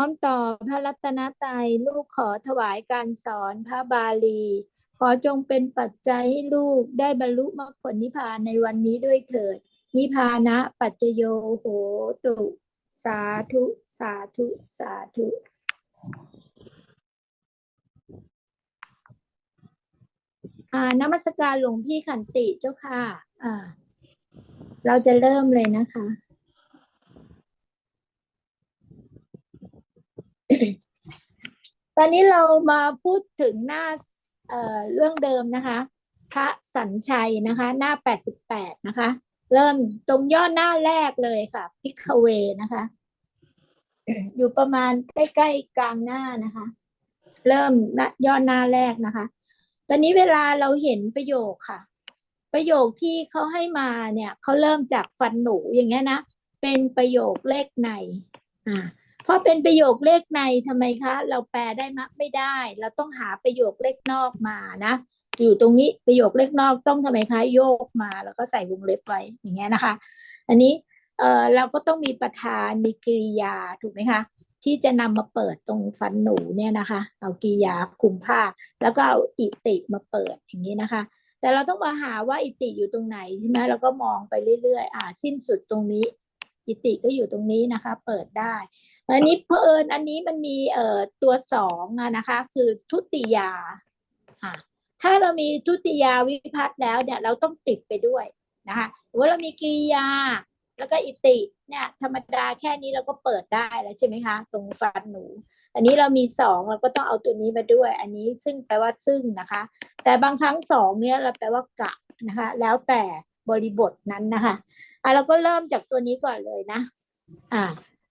้อมต่อพระรัตนตรัยลูกขอถวายการสอนพระบาลี ขอจงเป็นปัจจัยให้ลูกได้บรรลุมรรคผลนิพพานในวันนี้ด้วยเถิด นิพพานะปัจจโยโหตุ สาธุ สาธุ สาธุ อ่านมัสการหลวงพี่ขันติเจ้าค่ะ อ่า เราจะเริ่มเลยนะคะ ตอนนี้เรามาพูดถึงหน้าเอ่อเรื่องเดิมนะคะ พระสัญชัยนะคะ หน้าแปดสิบแปดนะคะ เริ่มตรงย่อหน้าแรกเลยค่ะ พิคเวนะคะ อยู่ประมาณใกล้ๆกลางหน้านะคะ เริ่มย่อหน้าแรกนะคะ ตอนนี้เวลาเราเห็นประโยคค่ะ ประโยคที่เขาให้มาเนี่ยเขาเริ่มจากฟันหนูอย่างเงี้ยนะ เป็นประโยคเลขในอ่า เพราะเป็นประโยคเลขในทำไมคะ เราแปลได้มักไม่ได้ เราต้องหาประโยคเลขนอกมานะอยู่ตรงนี้ประโยคเลขนอกต้องทำไมคะโยกมาแล้วก็ใส่วงเล็บไว้อย่างเงี้ยนะคะ อันนี้เออเราก็ต้องมีประธานมีกริยาถูกไหมคะ ที่จะนำมาเปิดตรงฟันหนูเนี่ยนะคะ เอากริยาคุมผ้า แล้วก็เอาอิติมาเปิดอย่างนี้นะคะ แต่เราต้องมาหาว่าอิติอยู่ตรงไหนใช่ไหมเราก็มองไปเรื่อยๆอ่าสิ้นสุดตรงนี้ อิติก็อยู่ตรงนี้นะคะ เปิดได้ อันนี้เพอเอิญอันนี้มันมีเอ่อตัวสองนะคะ คือทุติยาค่ะถ้าเรามีทุติยาวิพัฒน์แล้วเนี่ยเราต้องติดไปด้วยนะคะว่าเรามีกริยาแล้วก็อิติเนี่ยธรรมดาแค่นี้เราก็เปิดได้แล้วใช่ไหมคะ ตรงฟันหนู อันนี้เรามีสองเราก็ต้องเอาตัวนี้มาด้วย อันนี้ซึ่งแปลว่าซึ่งนะคะ แต่บางครั้งสองเนี่ยเราแปลว่ากะนะคะ แล้วแต่บริบทนั้นนะคะอะเราก็เริ่มจากตัวนี้ก่อนเลยนะ อ่า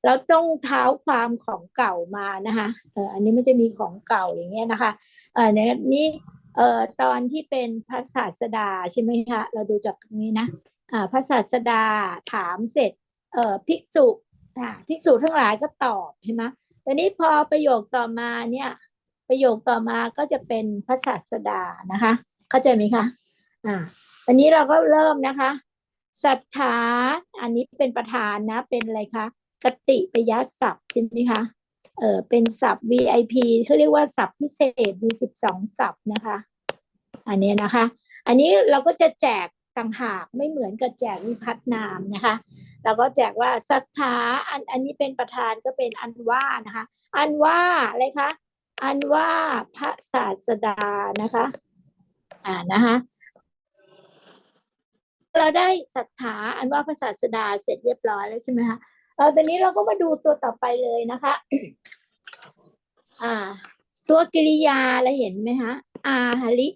เราต้องเท้าความของเก่ามานะคะเอออันนี้มันจะมีของเก่าอย่างเงี้ยนะคะเออเนี่ยนี่เอ่อตอนที่เป็นพระศาสดาใช่ไหมคะเราดูจากตรงนี้นะอ่าพระศาสดาถามเสร็จเอ่อภิกษุอ่าภิกษุทั้งหลายก็ตอบใช่ไหมแต่นี้พอประโยคต่อมาเนี่ยประโยคต่อมาก็จะเป็นพระศาสดานะคะเข้าใจไหมคะอ่าอันนี้เราก็เริ่มนะคะศรัทธาอันนี้เป็นประธานนะเป็นอะไรคะ กติปยศัพท์ใช่ไหมคะเออเป็นศัพท์ VIP เขาเรียกว่าศัพท์พิเศษมีสิบสองศัพท์นะคะ อันนี้นะคะ อันนี้เราก็จะแจกต่างหากไม่เหมือนกับแจกวิพัฒนามนะคะ เราก็แจกว่าศรัทธาอันอันนี้เป็นประธานก็เป็นอันว่านะคะ อันว่าอะไรคะอันว่าพระศาสดานะคะ อ่านะคะเราได้ศรัทธาอันว่าพระศาสดาเสร็จเรียบร้อยแล้วใช่ไหมคะ เออตอนนี้เราก็มาดูตัวต่อไปเลยนะคะ อ่า ตัวกริยาเราเห็นไหมคะอาฮาริ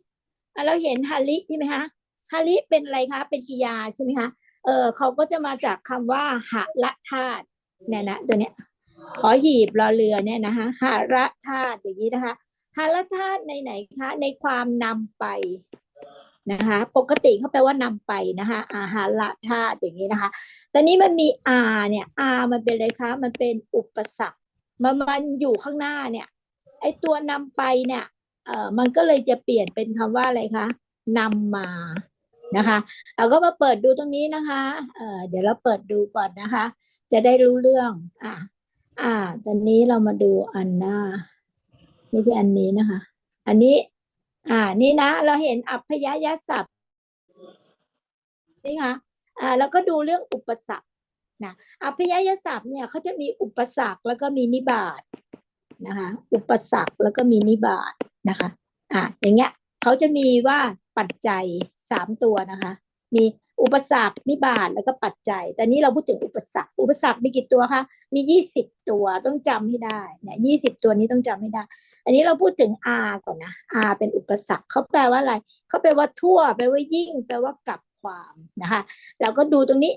เราเห็นฮาริใช่ไหมคะฮาริเป็นอะไรคะ เป็นกริยาใช่ไหมคะเออเขาก็จะมาจากคำว่าหะละธาตุเนี่ยนะตัวเนี้ยขอหีบรอเรือเนี่ยนะคะหะละธาตุอย่างนี้นะคะหะละธาตุในไหนคะ ในความนำไป นะคะปกติเขาแปลว่านำไปนะคะอาหารละธาตุอย่างนี้นะคะแต่นี้มันมีอาเนี่ยอามันเป็นอะไรคะมันเป็นอุปสรรคมันมันอยู่ข้างหน้าเนี่ยไอตัวนำไปเนี่ยเออมันก็เลยจะเปลี่ยนเป็นคำว่าอะไรคะนำมานะคะเราก็มาเปิดดูตรงนี้นะคะเออเดี๋ยวเราเปิดดูก่อนนะคะ จะได้รู้เรื่องอ่าอ่าตอนนี้เรามาดูอันหน้าไม่ใช่อันนี้นะคะ อันนี้ อ่า นี่นะ เราเห็นอัพยยศัพท์นี่ค่ะอ่าแล้วก็ดูเรื่องอุปสรรคนะอัพยยศัพท์เนี่ยเขาจะมีอุปสรรคแล้วก็มีนิบาตนะคะอุปสรรคแล้วก็มีนิบาตนะคะอ่าอย่างเงี้ยเขาจะมีว่าปัจจัยสามตัวนะคะ มีอุปสรรคนิบาตแล้วก็ปัจจัย แต่นี้เราพูดถึงอุปสรรค อุปสรรคมีกี่ตัวคะ มียี่สิบตัวต้องจำให้ได้เนี่ยยี่สิบตัวนี้ต้องจำให้ได้ อันนี้เราพูดถึง R ก่อนนะ R เป็นอุปสรรคเขาแปลว่าอะไรเขาแปลว่าทั่ว แปลว่ายิ่ง แปลว่ากลับความนะคะ เราก็ดูตรงนี้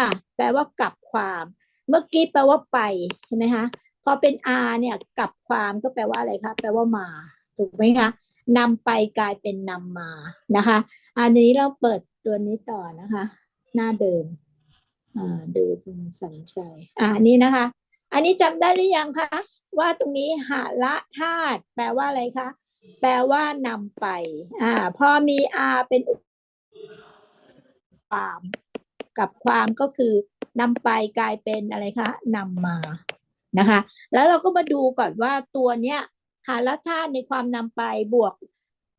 R แปลว่ากลับความ เมื่อกี้แปลว่าไปใช่ไหมคะพอเป็น R เนี่ยกลับความก็แปลว่าอะไรคะแปลว่ามาถูกไหมคะนำไปกลายเป็นนำมานะคะ อันนี้เราเปิดตัวนี้ต่อนะคะ หน้าเดิมดูคุณสัญชัยอ่านนี้นะคะ อันนี้จำได้หรือยังคะว่าตรงนี้หาละธาตุแปลว่าอะไรคะแปลว่านำไป อ่า พอมี R เป็นความกับความก็คือนำไปกลายเป็นอะไรคะนำมานะคะ แล้วเราก็มาดูก่อนว่าตัวเนี้ยหาละธาตุในความนำไปบวก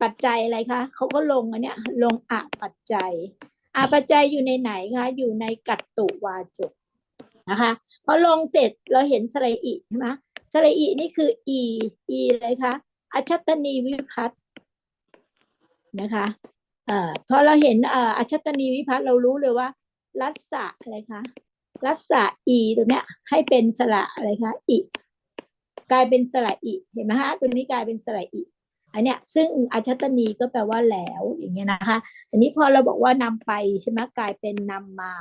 ปัจจัยอะไรคะเขาก็ลงอันเนี้ยลงอะปัจจัยอะปัจจัยอยู่ในไหนคะอยู่ในกัตตุวาจก นะคะพอลงเสร็จเราเห็นสระอิใช่ไหมสระอินี่คือ e e อะไรคะอัชตนีวิพัตน์นะคะเอ่อพอเราเห็นเอ่ออัชตนีวิพัตน์เรารู้เลยว่า รัศะอะไรคะรัศะอีตรงเนี้ย ให้เป็นสระอะไรคะอีกลายเป็นสระอีเห็นไหมฮะตัวนี้กลายเป็นสระอีอันเนี้ยซึ่งอัชตนีก็แปลว่าแล้วอย่างเงี้ยนะคะ อันนี้พอเราบอกว่านำไปใช่ไหมกลายเป็นนำมา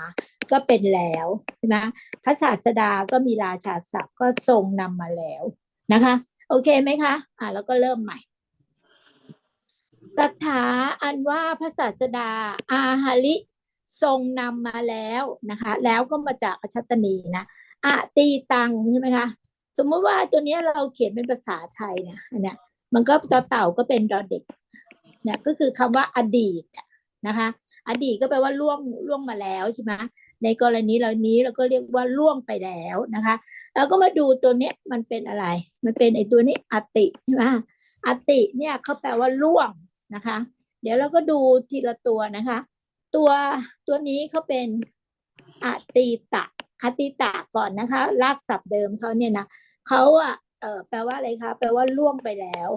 ก็เป็นแล้วใช่ไหมพระศาสดาก็มีราชาศัพท์ก็ทรงนำมาแล้วนะคะ โอเคไหมคะ อ่าแล้วก็เริ่มใหม่ตถาอันว่าพระศาสดา อาหาริทรงนำมาแล้วนะคะ แล้วก็มาจากอชตนีนะอะตีตังใช่ไหมคะสมมติว่าตัวนี้เราเขียนเป็นภาษาไทยเนี่ยอันเนี้ยมันก็ต่อเต่าก็เป็นดอเด็กเนี่ยก็คือคำว่าอดีตนะคะ อดีตก็แปลว่าล่วงล่วงมาแล้วใช่ไหม ในกรณีเหล่านี้เราก็เรียกว่าล่วงไปแล้วนะคะแล้วก็มาดูตัวเนี้ยมันเป็นอะไร มันเป็นไอตัวนี้อติใช่ไหมอติเนี่ยเขาแปลว่าล่วงนะคะ เดี๋ยวเราก็ดูทีละตัวนะคะ ตัวตัวนี้เขาเป็นอติตะอติตะก่อนนะคะ รากศัพท์เดิมเขาเนี่ยนะเขาอะเออแปลว่าอะไรคะแปลว่าล่วงไปแล้ว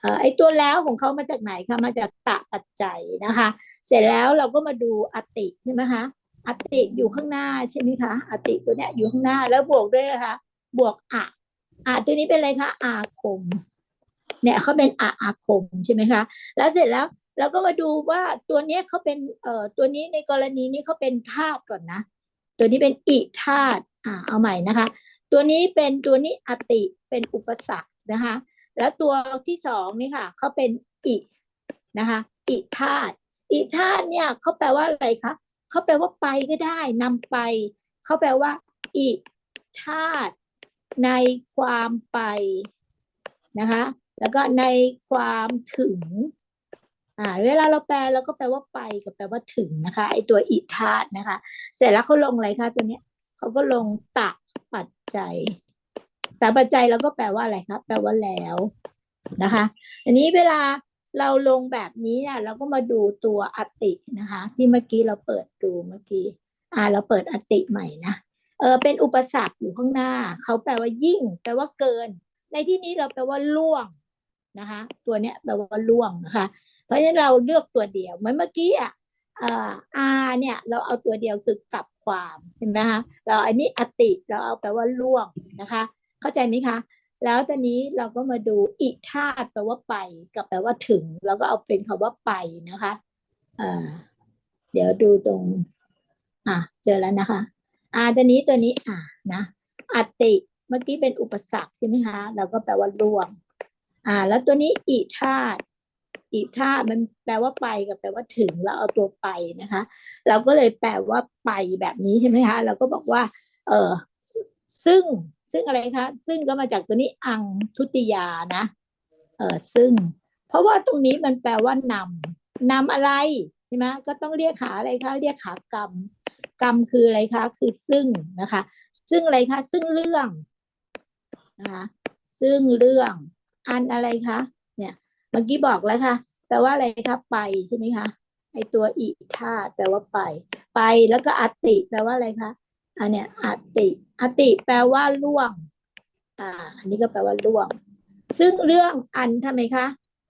เออไอตัวแล้วของเขามาจากไหนคะมาจากตะปัจจัยนะคะ เสร็จแล้วเราก็มาดูอติใช่ไหมคะอติอยู่ข้างหน้าใช่ไหมคะอติตัวเนี้ยอยู่ข้างหน้าแล้วบวกด้วยนะคะบวกอะอะตัวนี้เป็นอะไรคะอาคม เนี่ยเขาเป็นอาอาคมใช่ไหมคะแล้วเสร็จแล้วเราก็มาดูว่าตัวเนี้ยเขาเป็นเอ่อตัวนี้ในกรณีนี้เขาเป็นธาตุก่อนนะ ตัวนี้เป็นอิธาตุอ่าเอาใหม่นะคะ ตัวนี้เป็นตัวนี้อติเป็นอุปสรรคนะคะ แล้วตัวที่สองนี่ค่ะเขาเป็นอินะคะ อิธาตุ อิธาเนี่ยเขาแปลว่าอะไรคะเขาแปลว่าไปก็ได้นำไปเขาแปลว่าอิธาตุในความไปนะคะ แล้วก็ในความถึง อ่า เวลาเราแปลเราก็แปลว่าไปกับแปลว่าถึงนะคะไอตัวอิธาตนะคะ เสร็จแล้วเขาลงอะไรคะตัวเนี้ยเขาก็ลงตะปัจจัยตะปัจจัยเราก็แปลว่าอะไรครับแปลว่าแล้วนะคะ อันนี้เวลา เราลงแบบนี้เนี่ยเราก็มาดูตัวอตินะคะ ที่เมื่อกี้เราเปิดดูเมื่อกี้ อ่า เราเปิดอติใหม่นะเออเป็นอุปสรรคอยู่ข้างหน้า เขาแปลว่ายิ่ง แปลว่าเกิน ในที่นี้เราแปลว่าล่วงนะคะ ตัวเนี้ยแปลว่าล่วงนะคะ เพราะฉะนั้นเราเลือกตัวเดียวเหมือนเมื่อกี้อะอ่าอาเนี่ยเราเอาตัวเดียวคือกลับความเห็นไหมคะเราอันนี้อติเราเอาแปลว่าล่วงนะคะ เข้าใจไหมคะ แล้วตอนนี้เราก็มาดูอิธาตแปลว่าไป กับแปลว่าถึงเราก็เอาเป็นคำว่าไปนะคะเดี๋ยวดูตรง อะ เจอแล้วนะคะ อ่าตอนนี้ตัวนี้ อ่านะอติเมื่อกี้เป็นอุปสรรคใช่ไหมคะเราก็แปลว่าล่วง อ่า แล้วตัวนี้อิธาตอิธาตมันแปลว่าไปกับแปลว่าถึงแล้วเอาตัวไปนะคะ เราก็เลยแปลว่าไปแบบนี้ใช่ไหมคะ เราก็บอกว่า เออซึ่ง ซึ่งอะไรคะ ซึ่งก็มาจากตัวนี้อังทุติยานะเออซึ่ง เพราะว่าตรงนี้มันแปลว่านำนำอะไรใช่ไหมก็ต้องเรียกหาอะไรคะเรียกหากรรมกรรมคืออะไรคะ คือซึ่งนะคะ ซึ่งอะไรคะ ซึ่งเรื่องนะคะซึ่งเรื่องอันอะไรคะเนี่ยเมื่อกี้บอกแล้วค่ะแปลว่าอะไรคะไปใช่ไหมคะไอตัวอิธาแปลว่าไป ไปแล้วก็อติแปลว่าอะไรคะ อันเนี้ยอติอติแปลว่าล่วง อ่า อันนี้ก็แปลว่าล่วง ซึ่งเรื่องอันทำไมคะ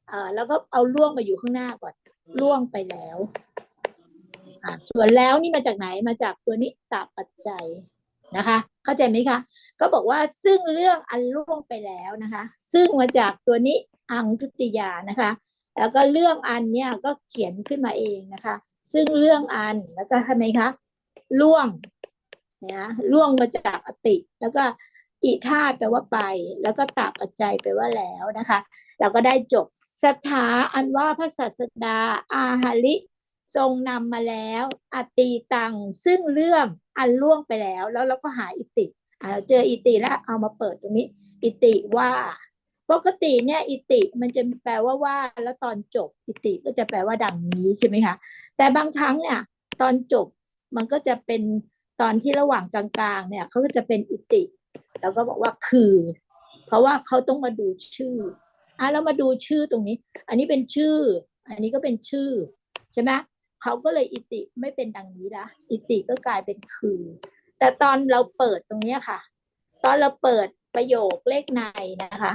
เอ่อแล้วก็เอาล่วงมาอยู่ข้างหน้าก่อนล่วงไปแล้วอ่าส่วนแล้วนี่มาจากไหนมาจากตัวนี้ตาปัจจัยนะคะ เข้าใจไหมคะก็บอกว่าซึ่งเรื่องอันล่วงไปแล้วนะคะ ซึ่งมาจากตัวนี้อังทุติยานะคะ แล้วก็เรื่องอันเนี่ยก็เขียนขึ้นมาเองนะคะ ซึ่งเรื่องอันแล้วก็ทำไมคะล่วง นะล่วงมาจากอติ แล้วก็อิธาแปลว่าไป แล้วก็ตาปัจจัยแปลว่าแล้วนะคะ เราก็ได้จบสถาอันว่าพระศาสดา อาหาริทรงนำมาแล้ว อติตังซึ่งเรื่องอันล่วงไปแล้ว แล้วเราก็หาอิติอ่าเจออิติแล้วเอามาเปิดตรงนี้ อิติว่า ปกติเนี่ยอิติมันจะแปลว่าว่า แล้วตอนจบอิติก็จะแปลว่าดังนี้ใช่ไหมคะแต่บางครั้งเนี่ยตอนจบมันก็จะเป็น ตอนที่ระหว่างกลาง ๆ เนี่ยเขาก็จะเป็นอิติเราก็บอกว่าคือ เพราะว่าเขาต้องมาดูชื่ออะเรามาดูชื่อตรงนี้ อันนี้เป็นชื่อ อันนี้ก็เป็นชื่อใช่ไหมเขาก็เลยอิติไม่เป็นดังนี้ละอิติก็กลายเป็นคือ แต่ตอนเราเปิดตรงนี้ค่ะ ตอนเราเปิดประโยคเลขในนะคะ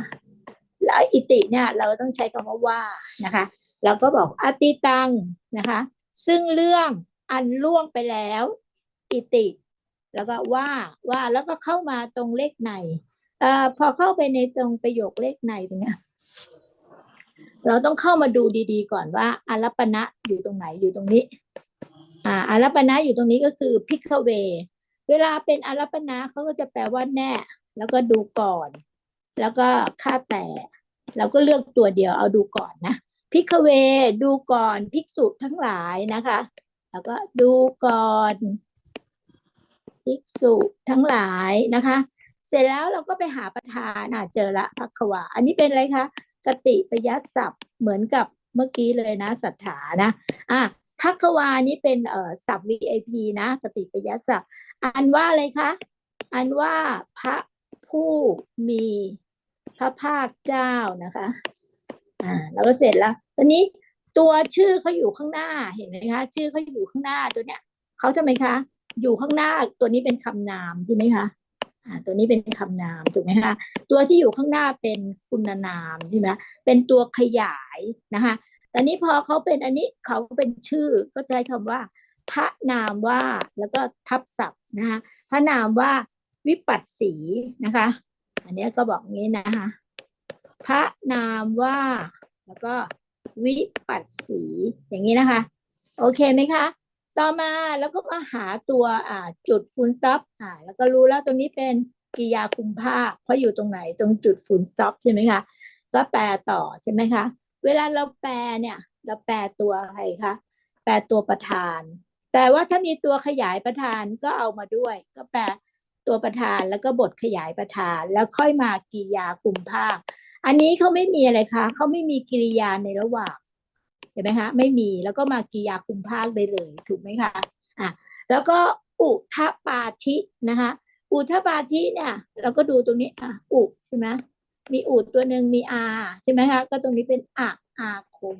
แล้วอิติเนี่ยเราต้องใช้คำว่าว่านะคะเราก็บอกอติตังนะคะ ซึ่งเรื่องอันล่วงไปแล้ว อิติ แล้วก็ว่าว่าแล้วก็เข้ามาตรงเลขในเอ่อพอเข้าไปในตรงประโยคเลขในตรงเนี้ยเราต้องเข้ามาดูดีๆ ก่อนว่าอารัปปณะอยู่ตรงไหนอยู่ตรงนี้ อ่าอารัปปณะอยู่ตรงนี้ก็คือพิกเว เวลาเป็นอารัปปณะเขาก็จะแปลว่าแน่ แล้วก็ดูก่อน แล้วก็ค่าแต่เราก็เลือกตัวเดียวเอาดูก่อนนะพิกเว ดูก่อน ภิกษุทั้งหลายนะคะ แล้วก็ดูก่อน ภิกษุทั้งหลายนะคะ เสร็จแล้วเราก็ไปหาประธานอะเจอละพักขวาอันนี้เป็นอะไรคะกติปยัดศัพท์เหมือนกับเมื่อกี้เลยนะสัทธานะอะพักขวานี้เป็นเอ่อศัพท์ VIP นะกติปยัดศัพท์อันว่าอะไรคะอันว่าพระผู้มีพระภาคเจ้านะคะ อ่าแล้วก็เสร็จแล้วตอนนี้ตัวชื่อเขาอยู่ข้างหน้าเห็นไหมคะ ชื่อเขาอยู่ข้างหน้าตัวเนี้ยเขาทำไมคะ อยู่ข้างหน้าตัวนี้เป็นคำนามใช่ไหมคะอ่าตัวนี้เป็นคำนามถูกไหมคะตัวที่อยู่ข้างหน้าเป็นคุณนามใช่ไหมเป็นตัวขยายนะคะตอนนี้พอเขาเป็นอันนี้เขาเป็นชื่อก็ใช้คำว่า พระนามว่าแล้วก็ทับศัพท์นะคะพระนามว่าวิปัสสีนะคะ อันนี้ก็บอกงี้นะคะพระนามว่าแล้วก็วิปัสสีอย่างนี้นะคะ โอเคไหมคะ ต่อมาแล้วก็มาหาตัวอ่าจุดฟูลสต็อปอ่าแล้วก็รู้แล้วตรงนี้เป็นกิยาคุมภาคเพราะอยู่ตรงไหนตรงจุดฟูลสต็อปใช่ไหมคะก็แปลต่อใช่ไหมคะ เวลาเราแปลเนี่ยเราแปลตัวอะไรคะแปลตัวประธาน แต่ว่าถ้ามีตัวขยายประธานก็เอามาด้วย ก็แปลตัวประธานแล้วก็บทขยายประธาน แล้วค่อยมากิยาคุมภาค อันนี้เขาไม่มีอะไรคะเขาไม่มีกิริยาในระหว่าง ห็นไหมคะไม่มีแล้วก็มากิยาคุมภาคได้เลยถูกไหมคะอะแล้วก็อุทปาธินะคะอุทปาธิเนี่ย เราก็ดูตรงนี้อะอุใช่ไหมมีอุตัวหนึ่งมีอาใช่ไหมคะก็ตรงนี้เป็นอะอาคม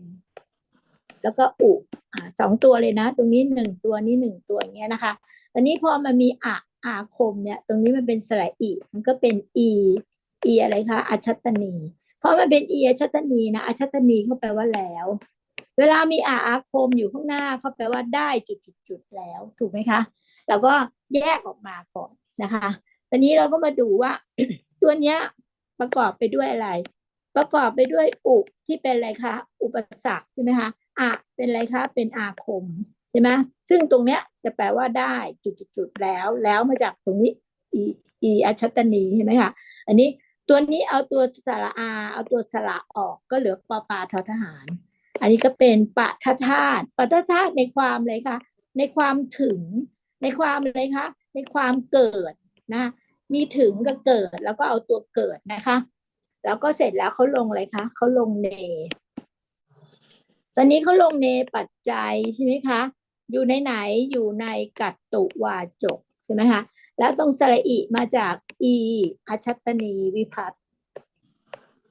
แล้วก็อุอ่าสองตัวเลยนะ ตรงนี้หนึ่งตัวนี้หนึ่งตัวอย่างเงี้ยนะคะตอนนี้พอมันมีอะอาคมเนี่ย ตรงนี้มันเป็นสระอีมันก็เป็นอีอีอะไรคะอัชตนี เพราะมันเป็นอีอัชตนีนะอัชตตนีเขาแปลว่าแล้ว เวลามีอาอาคมอยู่ข้างหน้าเขาแปลว่าได้จุดจุดจุดแล้ว ถูกไหมคะเราก็แยกออกมาก่อนนะคะตอนนี้เราก็มาดูว่าตัวเนี้ยประกอบไปด้วยอะไร ประกอบไปด้วยอุที่เป็นอะไรคะอุปสรรคใช่ไหมคะอะเป็นอะไรคะเป็นอาคมใช่ไหมซึ่งตรงเนี้ยจะแปลว่าได้จุดจุดจุดแล้ว แล้วมาจากตรงนี้อีอีอัชชัตตนีใช่ไหมคะอันนี้ตัวนี้เอาตัวสระอา เอาตัวสระออกก็เหลือปอปาทอทหาร อันนี้ก็เป็นปะทะธาตุปะทะธาตุในความเลยค่ะ ในความถึง ในความอะไรคะ ในความเกิดนะ มีถึงกับเกิดแล้วก็เอาตัวเกิดนะคะ แล้วก็เสร็จแล้วเขาลงอะไรคะเขาลงเน ตอนนี้เขาลงเนปัจจัยใช่ไหมคะ อยู่ในไหนอยู่ในกัตตุวาจกใช่ไหมคะแล้วตรงสระอิมาจากอี อัชชัตตนีวิพัต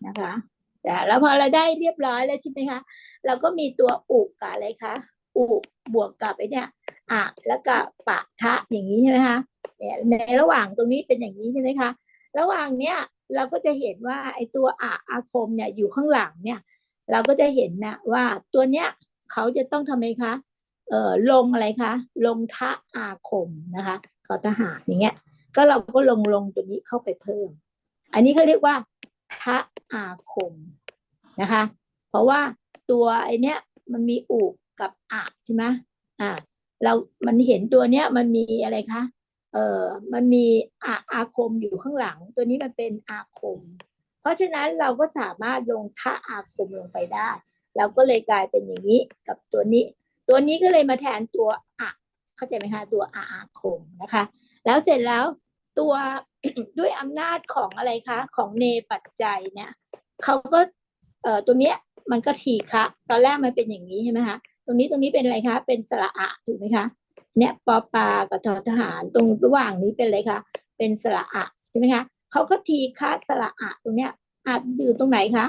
นะคะ แต่แล้วพอเราได้เรียบร้อยแล้วใช่ไหมคะเราก็มีตัวอุกับอะไรคะอุบวกกับไอเนี่ยอะแล้วก็ปะทะอย่างนี้ใช่ไหมคะเนี่ยในระหว่างตรงนี้เป็นอย่างนี้ใช่ไหมคะ ระหว่างเนี้ยเราก็จะเห็นว่าไอ้ตัวอะอาคมเนี่ยอยู่ข้างหลังเนี่ย เราก็จะเห็นนะว่าตัวเนี้ยเขาจะต้องทำไมคะเอ่อลงอะไรคะ ลงทะอาคมนะคะขอทหารอย่างเงี้ย ก็เราก็ลงลงตัวนี้เข้าไปเพิ่ม อันนี้เขาเรียกว่า ทะอาคมนะคะ เพราะว่าตัวไอเนี้ยมันมีอุกับอะใช่ไหมอ่าเรา มันเห็นตัวเนี้ยมันมีอะไรคะ เออมันมีอาอาคมอยู่ข้างหลัง ตัวนี้มันเป็นอาคม เพราะฉะนั้นเราก็สามารถลงทะอาคมลงไปได้ เราก็เลยกลายเป็นอย่างนี้กับตัวนี้ ตัวนี้ก็เลยมาแทนตัวอะเข้าใจไหมคะ ตัวอาอาคมนะคะ แล้วเสร็จแล้วตัว ด้วยอำนาจของอะไรคะของเนปัจจัยเนี่ยเขาก็เอ่อตัวเนี้ยมันก็ทีคะตอนแรกมันเป็นอย่างนี้ใช่ไหมคะตรงนี้ตรงนี้เป็นอะไรคะเป็นสระอะถูกไหมคะเนี่ยปอปากับทอทหารตรงระหว่างนี้เป็นอะไรคะเป็นสระอะใช่ไหมคะเขาก็ทีคะสระอะตรงเนี้ยอาจอยู่ตรงไหนคะ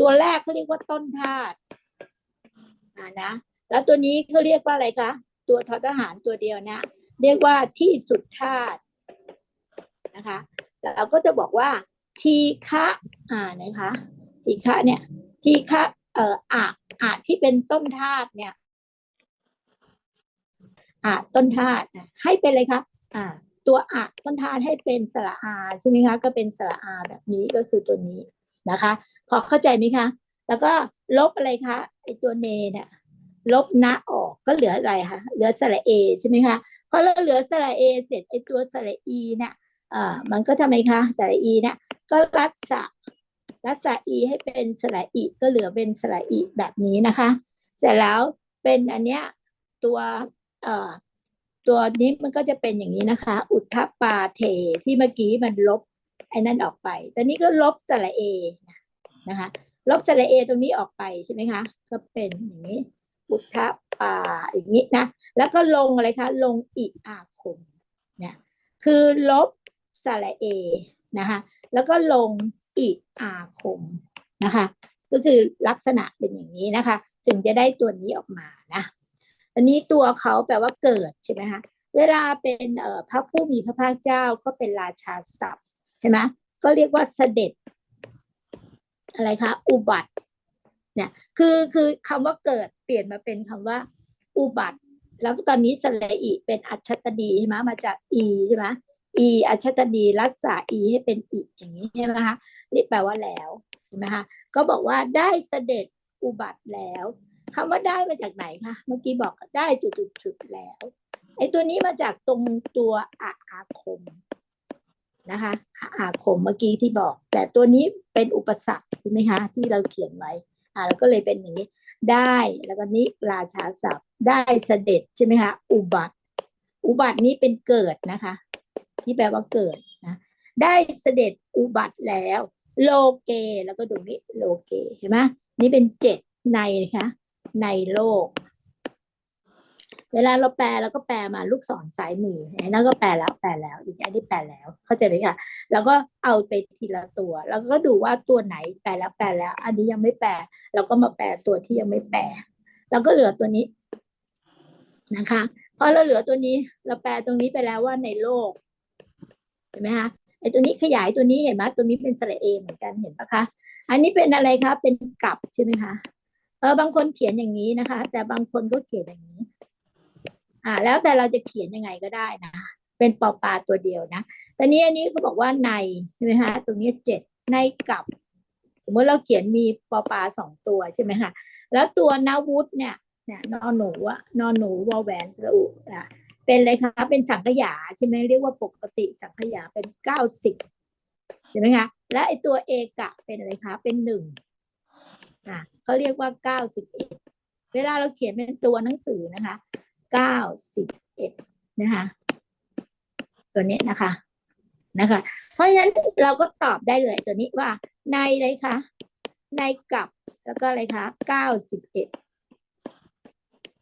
ตัวแรกเขาเรียกว่าต้นธาตุอ่านะแล้วตัวนี้เขาเรียกว่าอะไรคะตัวทอทหารตัวเดียวเนะ เรียกว่าที่สุดธาตุ นะคะแล้วเราก็จะบอกว่าทีฆะอ่านะคะทีฆะเนี่ยทีฆะเอ่ออะอะที่เป็นต้นธาตุเนี่ยอะต้นธาตุให้เป็นเลยคะอ่าตัวอะต้นธาตุให้เป็นสระอาใช่ไหมคะก็เป็นสระอาแบบนี้ก็คือตัวนี้นะคะ พอเข้าใจไหมคะแล้วก็ลบอะไรคะไอตัวเนเนี่ยลบนะออกก็เหลืออะไรคะเหลือสระเอใช่ไหมคะพอเราเหลือสระเอเสร็จไอตัวสระอีเนี่ย อ่ามันก็ทำไมคะสระอีเนี่ยก็รัดสะรัดสะอีให้เป็นสระอีก็เหลือเป็นสระอีแบบนี้นะคะ เสร็จแล้วเป็นอันเนี้ยตัวเอ่อตัวนี้มันก็จะเป็นอย่างนี้นะคะ อุทธปาเทที่เมื่อกี้มันลบไอ้นั่นออกไป ตอนนี้ก็ลบสระเอนะคะ ลบสระเอตรงนี้ออกไปใช่ไหมคะ ก็เป็นอย่างนี้ อุทธปาอย่างนี้นะ แล้วก็ลงอะไรคะ ลงอิอาคมเนี่ย คือลบ สระเอนะคะแล้วก็ลงอิอาคมนะคะก็คือลักษณะเป็นอย่างนี้นะคะ ถึงจะได้ตัวนี้ออกมานะอันนี้ตัวเขาแปลว่าเกิดใช่ไหมคะเวลาเป็นเพระผู้มีพระภาคเจ้าก็เป็นราชาศัพท์ใช่ไหมก็เรียกว่าเสด็จ อะไรคะอุบัติเนี่ยคือคือคำว่าเกิดเปลี่ยนมาเป็นคำว่า อุบัติ แล้วตอนนี้สระอีเป็นอัจฉตดีใช่ไหมมาจากอีใช่ไหม อีอัจฉตดีรัศาอีให้เป็นอีอย่างนี้ใช่ไหมคะนี่แปลว่าแล้วใช่ไหมคะก็บอกว่าได้เสด็จอุบัติแล้วคำว่าได้มาจากไหนคะเมื่อกี้บอกได้จุดๆๆแล้วไอ้ตัวนี้มาจากตรงตัวอาอาคมนะคะอาอาคมเมื่อกี้ที่บอก แต่ตัวนี้เป็นอุปสรรคใช่ไหมคะ ที่เราเขียนไว้อ่าแล้วก็เลยเป็นอย่างนี้ ได้แล้วก็นี้ราชาศัพท์ ได้เสด็จใช่ไหมคะอุบัติ อุบัตินี้เป็นเกิดนะคะ ที่แปลว่าเกิดนะได้เสด็จอุบัติแล้ว โลเกแล้วก็ตรงนี้โลเกเห็นไหมนี่เป็นเจ็ดในนะคะในโลก เวลาเราแปลเราก็แปลมาลูกศรซ้ายมือไอ้นั่นก็แปลแล้วแปลแล้วอีกอันนี้แปลแล้ว เข้าใจไหมคะแล้วก็เอาไปทีละตัว แล้วก็ดูว่าตัวไหนแปลแล้วแปลแล้ว อันนี้ยังไม่แปลเราก็มาแปลตัวที่ยังไม่แปลแล้วก็เหลือตัวนี้นะคะพอเราเหลือตัวนี้เราแปลตรงนี้ไปแล้วว่าในโลก เห็นไหมคะไอตัวนี้ขยายตัวนี้เห็นไหมตัวนี้เป็นสระเอเหมือนกันเห็นปะคะ อันนี้เป็นอะไรคะเป็นกลับใช่ไหมคะเออบางคนเขียนอย่างนี้นะคะ แต่บางคนก็เขียนอย่างนี้ อ่า แล้วแต่เราจะเขียนยังไงก็ได้นะเป็นปอปลาตัวเดียวนะแต่นี้อันนี้เขาบอกว่าในใช่ไหมคะตรงนี้เจ็ดในกับ สมมติเราเขียนมีปอปลาสองตัวใช่ไหมคะแล้วตัวนาวุธเนี่ยเนี่ยนอนหนูอะนอนหนูวอลแหวนสระอุอะ เป็นอะไรคะ เป็นสังขยาใช่ไหมเรียกว่าปกติสังขยาเป็นเก้าสิบใช่ไหมคะและไอตัวเอกะเป็นอะไรคะเป็นหนึ่งอะเขาเรียกว่าเก้าสิบเอ็ดเวลาเราเขียนเป็นตัวหนังสือนะคะเก้าสิบเอ็ดนะคะตัวนี้นะคะนะคะ เพราะฉะนั้นเราก็ตอบได้เลยตัวนี้ว่าในอะไรคะในกับแล้วก็อะไรคะเก้าสิบเอ็ด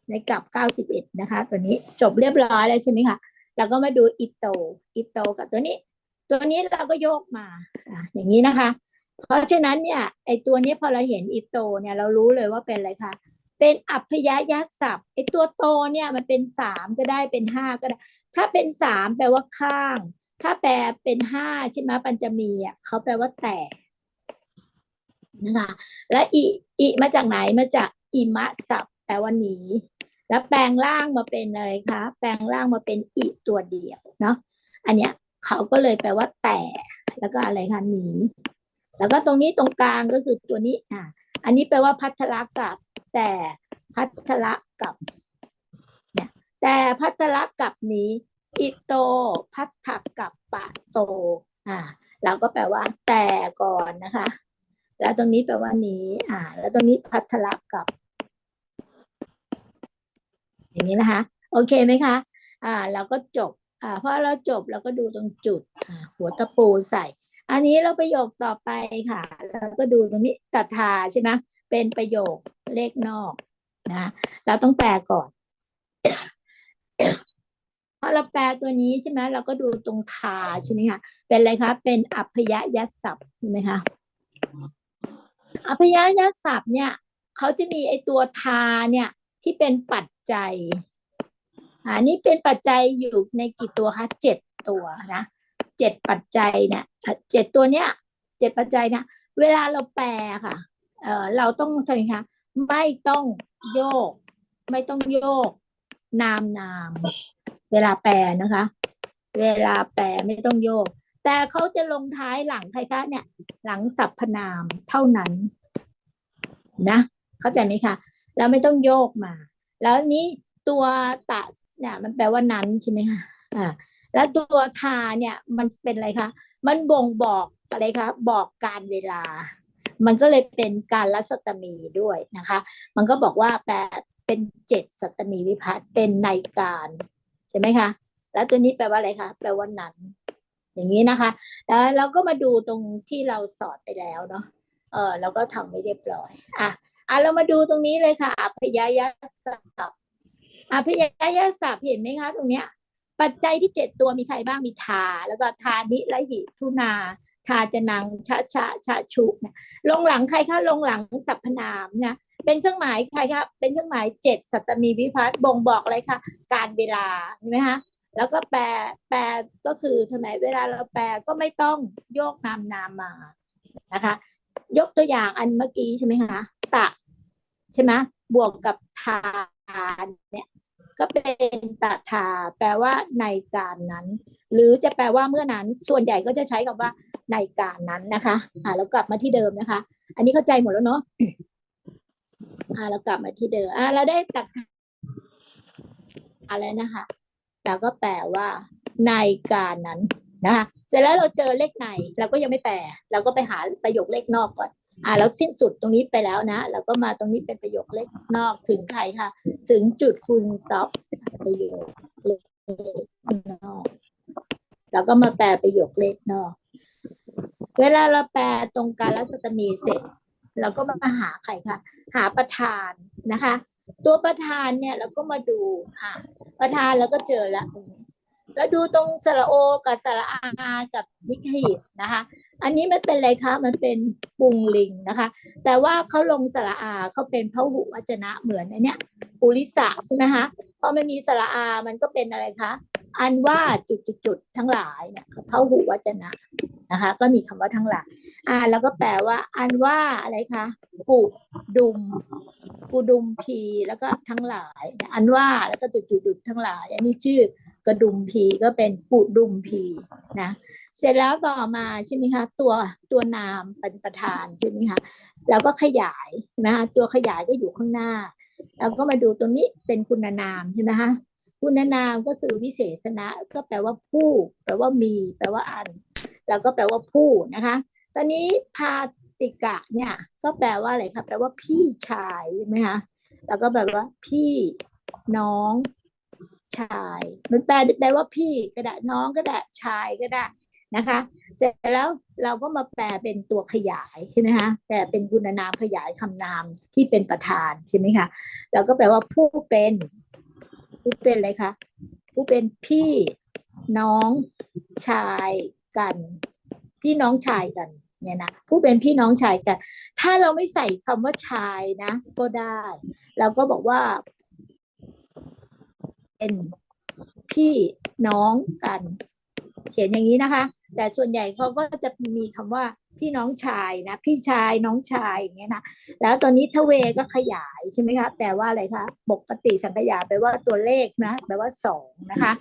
ในกลับเก้าสิบเอ็ดนะคะ ตัวนี้จบเรียบร้อยแล้วใช่ไหมคะเราก็มาดูอิโตอิโตกับตัวนี้ ตัวนี้เราก็โยกมาอะอย่างนี้นะคะ เพราะฉะนั้นเนี่ยไอตัวนี้พอเราเห็นอิโตเนี่ยเรารู้เลยว่าเป็นอะไรคะเป็นอัพยายัสศัพท์ไอตัวโตเนี่ยมันเป็นสามก็ได้เป็นห้าก็ได้ ถ้าเป็นสามแปลว่าข้าง ถ้าแปลเป็นห้าใช่ไหมปัญจมีอะเขาแปลว่าแต่นะคะและอิอิมาจากไหนมาจากอิมะศัพท์แปลว่าหนี แล้วแปลงร่างมาเป็นอะไรคะแปลงร่างมาเป็นอิตัวเดียวเนาะอันเนี้ยเขาก็เลยแปลว่าแต่ แล้วก็อะไรคะหนีแล้วก็ตรงนี้ตรงกลางก็คือตัวนี้อ่าอันนี้แปลว่าพัทละกับ แต่พัทละกับเนี่ยแต่พัทละกับนี้อิโตพัทธกับปะโตอ่าเราก็แปลว่า แต่ก่อนนะคะ แล้วตรงนี้แปลว่านี้ อ่า แล้วตรงนี้พัทละกับ อย่างนี้นะคะ โอเคไหมคะ อ่า เราก็จบ อ่าพอเราจบเราก็ดูตรงจุด อ่า หัวตะปูใส่ อันนี้เราประโยคต่อไปค่ะ เราก็ดูตรงนี้ตัทาใช่ไหมเป็นประโยคเลขนอกนะ เราต้องแปลก่อนพอเราแปลตัวนี้ใช่ไหมเราก็ดูตรงทาใช่ไหมคะเป็นอะไรคะ เป็นอัพยยัศัพท์ใช่ไหมคะอัพยยัศัพท์เนี่ยเขาจะมีไอตัวทาเนี่ย ที่เป็นปัจจัยอันนี้เป็นปัจจัยอยู่ในกี่ตัวคะเจ็ดตัวนะเจ็ดปัจจัยเนี่ยเจ็ดตัวเนี้ยเจ็ดปัจจัยเนี่ยเวลาเราแปลค่ะ เออเราต้องทำยังไงคะไม่ต้องโยก ไม่ต้องโยก นามนาม เวลาแปลนะคะ เวลาแปลไม่ต้องโยก แต่เขาจะลงท้ายหลังใครคะเนี่ย หลังสรรพนามเท่านั้น นะ เข้าใจไหมคะ แล้วไม่ต้องโยกมา แล้วนี้ตัวตะเนี่ยมันแปลว่านั้นใช่ไหมคะอ่าแล้วตัวทาเนี่ยมันเป็นอะไรคะมันบ่งบอกอะไรคะบอกการเวลา มันก็เลยเป็นการรัศตมีด้วยนะคะ มันก็บอกว่าแปลเป็นเจ็ดสัตมีวิพัฒน์เป็นในการใช่ไหมคะแล้วตัวนี้แปลว่าอะไรคะแปลว่านั้น อย่างนี้นะคะ แล้วเราก็มาดูตรงที่เราสอนไปแล้วเนาะเออเราก็ทำไม่เรียบร้อยอะ อะเรามาดูตรงนี้เลยค่ะอพยายศัพท์อพยายศัพท์เห็นไหมคะ ตรงเนี้ย ปัจจัยที่เจ็ดตัวมีใครบ้างมีทา แล้วก็ทานิละหิทุนาทาจะนังชะชะชะชุเนี่ยลงหลังใครคะลงหลังสรรพนามนะเป็นเครื่องหมายใครครับเป็นเครื่องหมายเจ็ดสัตมีวิพัฒน์บ่งบอกอะไรคะการเวลาเห็นไหมคะแล้วก็แปลแปลก็คือทำไมเวลาเราแปลก็ไม่ต้องโยกนามนามมานะคะ ยกตัวอย่างอันเมื่อกี้ใช่ไหมคะ ตะ ใช่ไหมบวกกับทานเนี่ยก็เป็นตถาแปลว่าในการนั้น หรือจะแปลว่าเมื่อนั้น ส่วนใหญ่ก็จะใช้คำว่าในการนั้นนะคะอ่าแล้วกลับมาที่เดิมนะคะ อันนี้เข้าใจหมดแล้วเนาะอ่าเรากลับมาที่เดิมอ่าเราได้ตัดอะไรนะคะเราก็แปลว่า ในการนั้นนะคะเสร็จแล้วเราเจอเลขในเราก็ยังไม่แปลเราก็ไปหาประโยคเลขนอกก่อน อ่าแล้วสิ้นสุดตรงนี้ไปแล้วนะเราก็มาตรงนี้เป็นประโยคเลขนอกถึงใครคะ ถึงจุดฟูลสต็อปประโยคเลขนอก แล้วก็มาแปลประโยคเลขนอก เวลาเราแปลตรงการรัศตมีเสร็จเราก็มาหาใครคะหาประธานนะคะ ตัวประธานเนี่ยเราก็มาดูอะประธานแล้วก็เจอล้วตรงนี้แล้วดูตรงสระโอกับสระอากับนิขีดนะคะ อันนี้มันเป็นอะไรคะมันเป็น ปุงลิงนะคะ แต่ว่าเขาลงสระอาเขาเป็นพหุวจนะเหมือนอันเนี้ยปุริสะใช่ไหมคะพอไม่มีสระอามันก็เป็นอะไรคะอันว่าจุดๆๆทั้งหลายเนี่ยพหุวจนะนะคะ ก็มีคำว่าทั้งหลายอ่าแล้วก็แปลว่า อันว่าอะไรคะกุดุมกุดุมพีแล้วก็ทั้งหลาย อันว่าแล้วก็จุดจุดจุดทั้งหลาย อันนี้ชื่อกระดุมพีก็เป็นกุดุมพีนะ เสร็จแล้วต่อมาใช่ไหมคะตัวตัวนามเป็นประธานใช่ไหมคะแล้วก็ขยายนะคะตัวขยายก็อยู่ข้างหน้า แล้วก็มาดูตรงนี้เป็นคุณนามใช่ไหมคะคุณนามก็คือวิเศษณะก็แปลว่าผู้ แปลว่ามี แปลว่าอัน แล้วก็แปลว่าผู้นะคะ ตอนนี้พาติกะเนี่ยก็แปลว่าอะไรคะแปลว่าพี่ชายใช่ไหมคะแล้วก็แปลว่าพี่น้องชาย มันแปลแปลว่าพี่ก็ได้น้องก็ได้ชายก็ได้ นะคะ เสร็จแล้วเราก็มาแปลเป็นตัวขยายใช่ไหมคะแปลเป็นคุณนามขยายคำนามที่เป็นประธานใช่ไหมคะแล้วก็แปลว่าผู้เป็นผู้เป็นอะไรคะผู้เป็นพี่น้องชายกัน พี่น้องชายกันเนี่ยนะผู้เป็นพี่น้องชายกัน ถ้าเราไม่ใส่คำว่าชายนะ ก็ได้ เราก็บอกว่า เป็นพี่น้องกัน เขียนอย่างนี้นะคะ แต่ส่วนใหญ่เขาก็จะมีคำว่าพี่น้องชายนะ พี่ชายน้องชายอย่างเงี้ยนะแล้วตอนนี้ทเวก็ขยายใช่ไหมคะแปลว่าอะไรคะปกติสังขยาแปลว่าตัวเลขนะแปลว่าสองนะคะ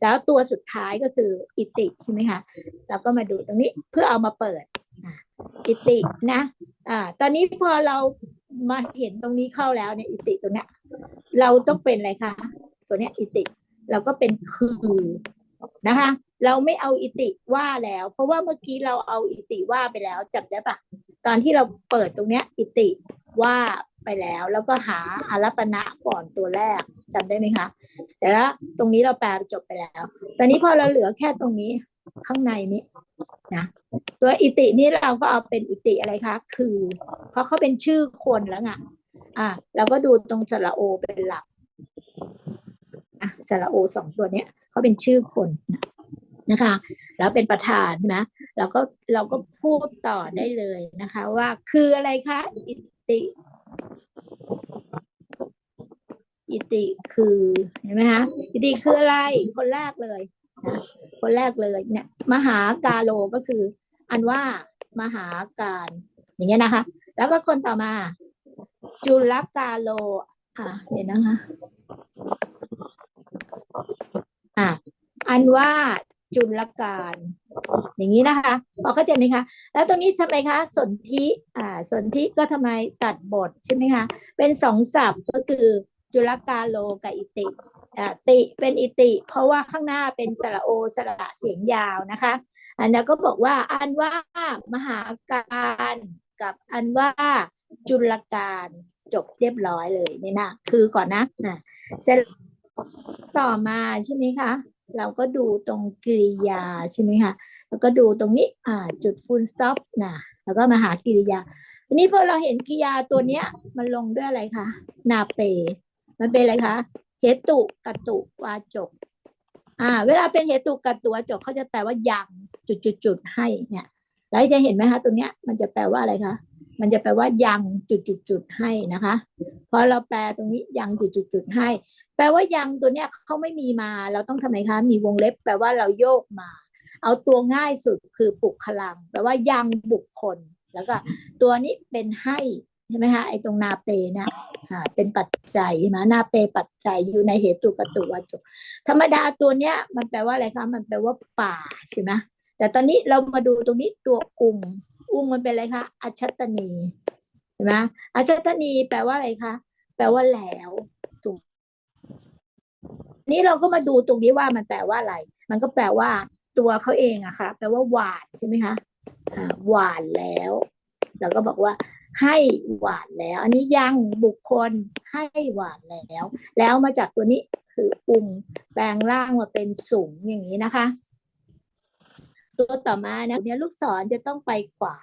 แล้วตัวสุดท้ายก็คืออิติใช่ไหมคะเราก็มาดูตรงนี้เพื่อเอามาเปิดอิตินะอ่าตอนนี้พอเรามาเห็นตรงนี้เข้าแล้วเนี่ยอิติตรงเนี้ยเราต้องเป็นอะไรคะตัวเนี้ยอิติเราก็เป็นคือ นะคะ เราไม่เอาอิติว่าแล้ว เพราะว่าเมื่อกี้เราเอาอิติว่าไปแล้วจำได้ปะตอนที่เราเปิดตรงเนี้ย อิติว่าไปแล้ว แล้วก็หาอารัปณะก่อนตัวแรกจำได้ไหมคะแต่แล้วตรงนี้เราแปลจบไปแล้ว ตอนนี้พอเราเหลือแค่ตรงนี้ข้างในนี้นะตัวอิตินี่เราก็เอาเป็นอิติอะไรคะ คือ เพราะเขาเป็นชื่อคนแล้วไงอะเราก็ดูตรงสระโอเป็นหลักอะสระโอสองตัวเนี้ย เขาเป็นชื่อคนนะคะ แล้วเป็นประธานนะเราก็เราก็พูดต่อได้เลยนะคะ ว่าคืออะไรคะอิติ อิติคือเห็นไหมคะอิติคืออะไรคนแรกเลยนะคนแรกเลยเนี่ย มหากาโลก็คือ อันว่ามหาการ อย่างเงี้ยนะคะ แล้วก็คนต่อมา จุลกาโล อะเดี๋ยวนะคะ อะอันว่าจุลการ อย่างนี้นะคะพอเข้าใจไหมคะ แล้วตรงนี้ทำไมคะสนธิอ่าสนธิก็ทำไมตัดบทใช่ไหมคะเป็นสองศัพท์ก็คือจุลกาโลกับอิติอ่าติเป็นอิติ เพราะว่าข้างหน้าเป็นสระโอสระเสียงยาวนะคะอันนั้นก็บอกว่าอันว่ามหาการกับอันว่าจุลการจบเรียบร้อยเลยนี่นะคือก่อนนะอะเสร็จ ต่อมาใช่ไหมคะ เราก็ดูตรงกริยาใช่ไหมคะ แล้วก็ดูตรงนี้อ่าจุด full stop นะแล้วก็มาหากริยาทีนี้พอเราเห็นกริยาตัวเนี้ย มันลงด้วยอะไรคะ นาเป มันเป็นอะไรคะเหตุกตุวาจก อ่า เวลาเป็นเหตุกัตุวาจกเขาจะแปลว่ายังจุดจุดจุดๆให้เนี่ย แล้วจะเห็นไหมคะตรงเนี้ย มันจะแปลว่าอะไรคะ มันจะแปลว่ายังจุดจุดจุดให้นะคะพอเราแปลตรงนี้ยังจุดจุดจุดให้ แปลว่ายังตัวเนี้ยเขาไม่มีมา เราต้องทำไมคะ มีวงเล็บ แปลว่าเราโยกมา เอาตัวง่ายสุดคือปลุกพลัง แปลว่ายังบุคคล แล้วก็ตัวนี้เป็นให้ใช่ไหมคะไอ้ตรงนาเปนะอ่าเป็นปัจจัยใช่ไหมนาเปปัจจัยอยู่ในเหตุกตุวจกธรรมดาตัวเนี้ย มันแปลว่าอะไรคะมันแปลว่าป่าใช่ไหมแต่ตอนนี้เรามาดูตรงนี้ตัวอุง อุ้งมันเป็นอะไรคะอัชตนีเห็นไหมอัชตนีแปลว่าอะไรคะแปลว่าแล้วถูกนี้เราก็มาดูตรงนี้ว่ามันแปลว่าอะไร มันก็แปลว่าตัวเขาเองอะค่ะ แปลว่าหวานใช่ไหมคะหวานแล้วเราก็บอกว่าให้หวานแล้ว อันนี้ยังบุคคลให้หวานแล้ว แล้วมาจากตัวนี้คืออุ้งแปลงร่างมาเป็นสูงอย่างนี้นะคะ ตัวต่อมาเนี่ยเนี่ยลูกศรจะต้องไปขวา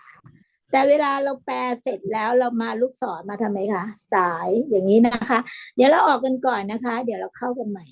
แต่เวลาเราแปลเสร็จแล้วเรามาลูกศรมาทำไมคะสายอย่างนี้นะคะ เดี๋ยวเราออกกันก่อนนะคะ เดี๋ยวเราเข้ากันใหม่